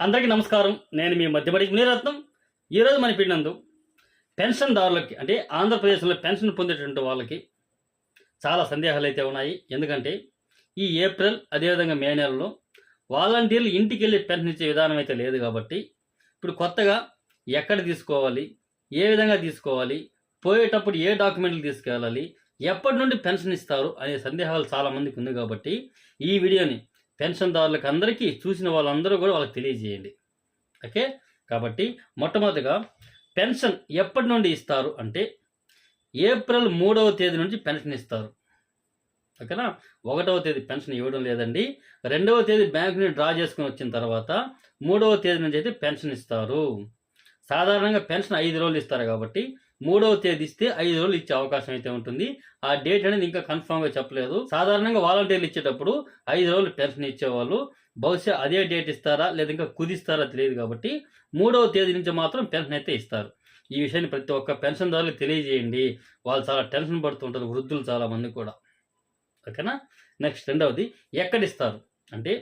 అందరికీ నమస్కారం. నేను మీ మధ్యబడి మునిరత్నం. ఈరోజు మన పిన్నందు పెన్షన్దారులకి అంటే ఆంధ్రప్రదేశ్లో పెన్షన్ పొందేటువంటి వాళ్ళకి చాలా సందేహాలు అయితే ఉన్నాయి. ఎందుకంటే ఈ ఏప్రిల్ అదేవిధంగా మే నెలలో వాలంటీర్లు ఇంటికి వెళ్ళి పెన్షన్ ఇచ్చే విధానం అయితే లేదు కాబట్టి ఇప్పుడు కొత్తగా ఎక్కడ తీసుకోవాలి ఏ విధంగా తీసుకోవాలి పోయేటప్పుడు ఏ డాక్యుమెంట్లు తీసుకెళ్ళాలి ఎప్పటి నుండి పెన్షన్ ఇస్తారు అనే సందేహాలు చాలామందికి ఉంది కాబట్టి ఈ వీడియోని పెన్షన్దారులకు అందరికీ చూసిన వాళ్ళందరూ కూడా వాళ్ళకి తెలియజేయండి. ఓకే? కాబట్టి మొట్టమొదటిగా పెన్షన్ ఎప్పటి నుండి ఇస్తారు అంటే ఏప్రిల్ మూడవ తేదీ నుంచి పెన్షన్ ఇస్తారు. ఓకేనా? ఒకటవ తేదీ పెన్షన్ ఇవ్వడం లేదండి. రెండవ తేదీ బ్యాంకుని డ్రా చేసుకుని వచ్చిన తర్వాత మూడవ తేదీ నుంచి అయితే పెన్షన్ ఇస్తారు. సాధారణంగా పెన్షన్ ఐదు రోజులు ఇస్తారు కాబట్టి మూడవ తేదీ ఇస్తే ఐదు రోజులు ఇచ్చే అవకాశం అయితే ఉంటుంది. ఆ డేట్ అనేది ఇంకా కన్ఫామ్గా చెప్పలేదు. సాధారణంగా వాలంటీర్లు ఇచ్చేటప్పుడు ఐదు రోజులు పెన్షన్ ఇచ్చేవాళ్ళు. బహుశా అదే డేట్ ఇస్తారా? లేదా ఇంకా కుదిస్తారా తెలియదు కాబట్టి మూడవ తేదీ నుంచి మాత్రం పెన్షన్ అయితే ఇస్తారు. ఈ విషయాన్ని ప్రతి ఒక్క పెన్షన్దారులకు తెలియజేయండి. వాళ్ళు చాలా టెన్షన్ పడుతుంటారు వృద్ధులు చాలా మంది కూడా. ఓకేనా నెక్స్ట్ రెండవది ఎక్కడ ఇస్తారు? అంటే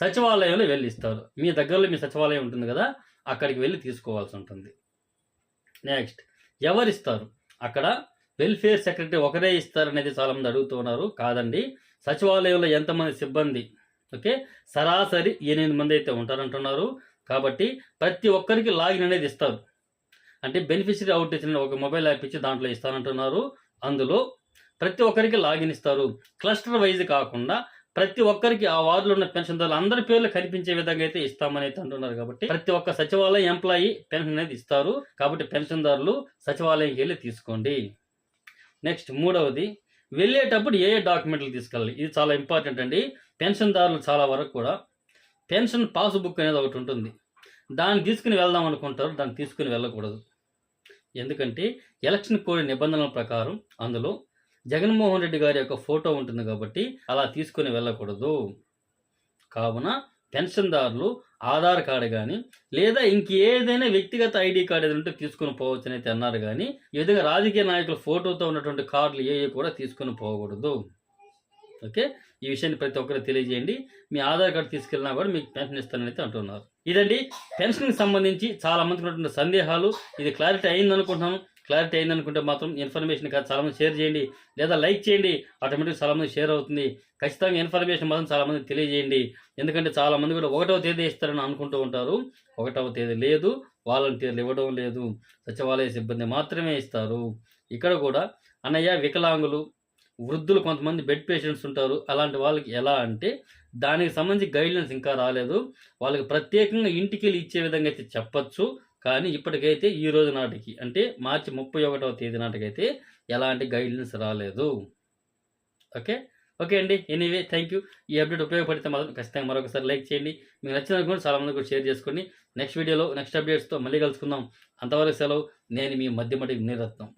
సచివాలయంలో వెళ్ళి ఇస్తారు. మీ దగ్గరలో మీ సచివాలయం ఉంటుంది కదా అక్కడికి వెళ్ళి తీసుకోవాల్సి ఉంటుంది. నెక్స్ట్ ఎవరిస్తారు? అక్కడ వెల్ఫేర్ సెక్రటరీ ఒకరే ఇస్తారనేది చాలామంది అడుగుతున్నారు కాదండి. సచివాలయంలో ఎంతమంది సిబ్బంది? ఓకే? సరాసరి ఎనిమిది మంది అయితే ఉంటారంటున్నారు. కాబట్టి ప్రతి ఒక్కరికి లాగిన్ అనేది ఇస్తారు. అంటే బెనిఫిషరీ అవుట్ ఇచ్చిన ఒక మొబైల్ యాప్ ఇచ్చి దాంట్లో ఇస్తానంటున్నారు. అందులో ప్రతి ఒక్కరికి లాగిన్ ఇస్తారు. క్లస్టర్ వైజ్ కాకుండా ప్రతి ఒక్కరికి ఆ వార్డులో ఉన్న పెన్షన్దారులు అందరి పేర్లు కనిపించే విధంగా అయితే ఇస్తామని అయితే అంటున్నారు కాబట్టి ప్రతి ఒక్క సచివాలయం ఎంప్లాయీ పెన్షన్ అనేది ఇస్తారు. కాబట్టి పెన్షన్దారులు సచివాలయంకి వెళ్ళి తీసుకోండి. నెక్స్ట్ మూడవది వెళ్ళేటప్పుడు ఏ ఏ డాక్యుమెంట్లు తీసుకెళ్ళాలి? ఇది చాలా ఇంపార్టెంట్ అండి. పెన్షన్దారులు చాలా వరకు కూడా పెన్షన్ పాస్బుక్ అనేది ఒకటి ఉంటుంది. దాన్ని తీసుకుని వెళ్దాం అనుకుంటారు. దాన్ని తీసుకుని వెళ్ళకూడదు. ఎందుకంటే ఎలక్షన్ కోడ్ నిబంధనల ప్రకారం అందులో జగన్మోహన్ రెడ్డి గారి యొక్క ఫోటో ఉంటుంది కాబట్టి అలా తీసుకుని వెళ్ళకూడదు. కావున పెన్షన్దారులు ఆధార్ కార్డు కానీ లేదా ఇంకేదైనా వ్యక్తిగత ఐడి కార్డు ఏదైనా ఉంటే తీసుకుని పోవచ్చు అని అయితే అన్నారు కానీ ఈ విధంగా రాజకీయ నాయకుల ఫోటోతో ఉన్నటువంటి కార్డులు ఏ ఏ కూడా తీసుకుని పోకూడదు. ఓకే? ఈ విషయాన్ని ప్రతి ఒక్కరు తెలియజేయండి. మీ ఆధార్ కార్డు తీసుకెళ్ళినా కూడా మీకు పెన్షన్ ఇస్తానని అయితే అంటున్నారు. ఇదండి పెన్షన్కి సంబంధించి చాలా మందికి ఉన్నటువంటి సందేహాలు. ఇది క్లారిటీ అయింది అనుకుంటున్నాను క్లారిటీ అయింది అనుకుంటే మాత్రం ఇన్ఫర్మేషన్ కాదు. చాలామంది షేర్ చేయండి. లేదా లైక్ చేయండి. ఆటోమేటిక్ చాలామంది షేర్ అవుతుంది. ఖచ్చితంగా ఇన్ఫర్మేషన్ మాత్రం చాలామంది తెలియజేయండి. ఎందుకంటే చాలామంది కూడా ఒకటవ తేదీ ఇస్తారని అనుకుంటూ ఉంటారు. ఒకటవ తేదీ లేదు. వాలంటీర్లు ఇవ్వడం లేదు. సచివాలయ సిబ్బంది మాత్రమే ఇస్తారు. ఇక్కడ కూడా అన్నయ్య వికలాంగులు వృద్ధులు కొంతమంది బెడ్ పేషెంట్స్ ఉంటారు. అలాంటి వాళ్ళకి ఎలా అంటే దానికి సంబంధించి గైడ్లైన్స్ ఇంకా రాలేదు. వాళ్ళకి ప్రత్యేకంగా ఇంటికి వెళ్ళి ఇచ్చే విధంగా అయితే చెప్పచ్చు. కానీ ఇప్పటికైతే ఈ రోజు నాటికి అంటే మార్చి ముప్పై ఒకటవ తేదీ నాటికైతే ఎలాంటి గైడ్లైన్స్ రాలేదు. ఓకే? ఓకే అండి. ఎనీవే థ్యాంక్ యూ ఈ అప్డేట్ ఉపయోగపడితే మాత్రం ఖచ్చితంగా మరొకసారి లైక్ చేయండి. మీకు నచ్చిన కూడా చాలామంది కూడా షేర్ చేసుకోండి నెక్స్ట్ వీడియోలో నెక్స్ట్ అప్డేట్స్తో మళ్ళీ కలుసుకుందాం. అంతవరకు సెలవు. నేను మీ మధ్యమటి వినరత్నం